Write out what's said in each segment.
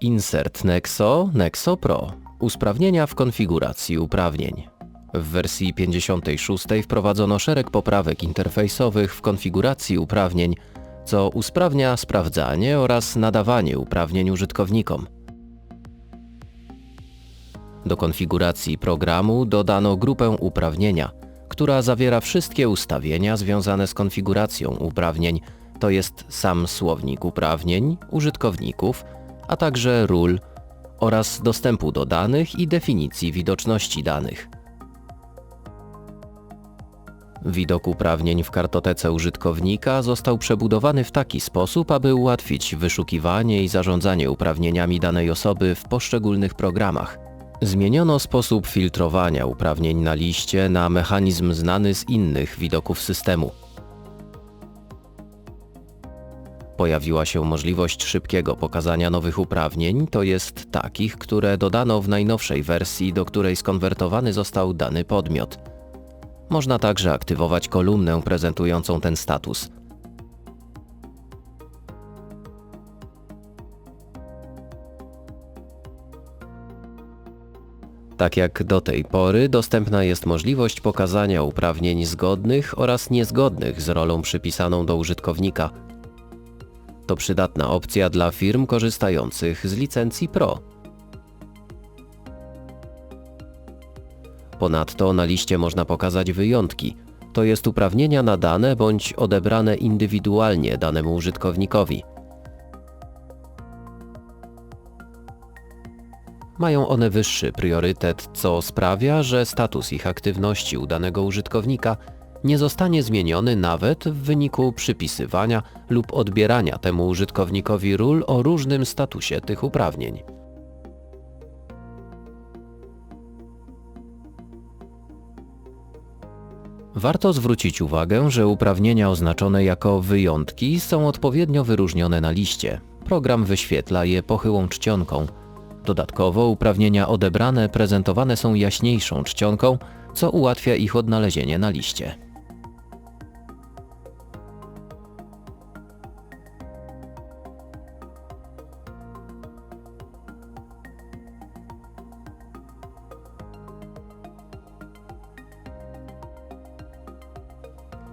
Insert Nexo, Nexo Pro. Usprawnienia w konfiguracji uprawnień. W wersji 56 wprowadzono szereg poprawek interfejsowych w konfiguracji uprawnień, co usprawnia sprawdzanie oraz nadawanie uprawnień użytkownikom. Do konfiguracji programu dodano grupę uprawnienia, która zawiera wszystkie ustawienia związane z konfiguracją uprawnień, to jest sam słownik uprawnień, użytkowników, a także ról oraz dostępu do danych i definicji widoczności danych. Widok uprawnień w kartotece użytkownika został przebudowany w taki sposób, aby ułatwić wyszukiwanie i zarządzanie uprawnieniami danej osoby w poszczególnych programach. Zmieniono sposób filtrowania uprawnień na liście na mechanizm znany z innych widoków systemu. Pojawiła się możliwość szybkiego pokazania nowych uprawnień, to jest takich, które dodano w najnowszej wersji, do której skonwertowany został dany podmiot. Można także aktywować kolumnę prezentującą ten status. Tak jak do tej pory, dostępna jest możliwość pokazania uprawnień zgodnych oraz niezgodnych z rolą przypisaną do użytkownika. To przydatna opcja dla firm korzystających z licencji Pro. Ponadto na liście można pokazać wyjątki, to jest uprawnienia nadane bądź odebrane indywidualnie danemu użytkownikowi. Mają one wyższy priorytet, co sprawia, że status ich aktywności u danego użytkownika nie zostanie zmieniony nawet w wyniku przypisywania lub odbierania temu użytkownikowi ról o różnym statusie tych uprawnień. Warto zwrócić uwagę, że uprawnienia oznaczone jako wyjątki są odpowiednio wyróżnione na liście. Program wyświetla je pochyłą czcionką. Dodatkowo uprawnienia odebrane prezentowane są jaśniejszą czcionką, co ułatwia ich odnalezienie na liście.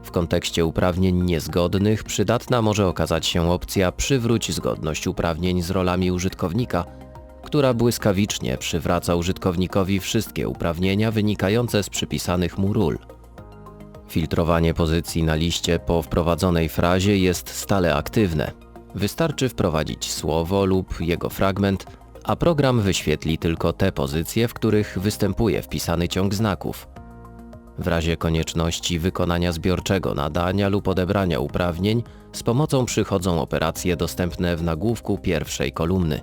W kontekście uprawnień niezgodnych przydatna może okazać się opcja Przywróć zgodność uprawnień z rolami użytkownika, która błyskawicznie przywraca użytkownikowi wszystkie uprawnienia wynikające z przypisanych mu ról. Filtrowanie pozycji na liście po wprowadzonej frazie jest stale aktywne. Wystarczy wprowadzić słowo lub jego fragment, a program wyświetli tylko te pozycje, w których występuje wpisany ciąg znaków. W razie konieczności wykonania zbiorczego nadania lub odebrania uprawnień, z pomocą przychodzą operacje dostępne w nagłówku pierwszej kolumny.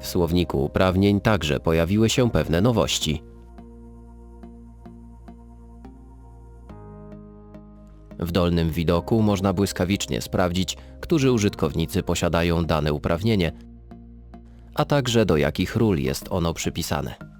W słowniku uprawnień także pojawiły się pewne nowości. W dolnym widoku można błyskawicznie sprawdzić, którzy użytkownicy posiadają dane uprawnienie, a także do jakich ról jest ono przypisane.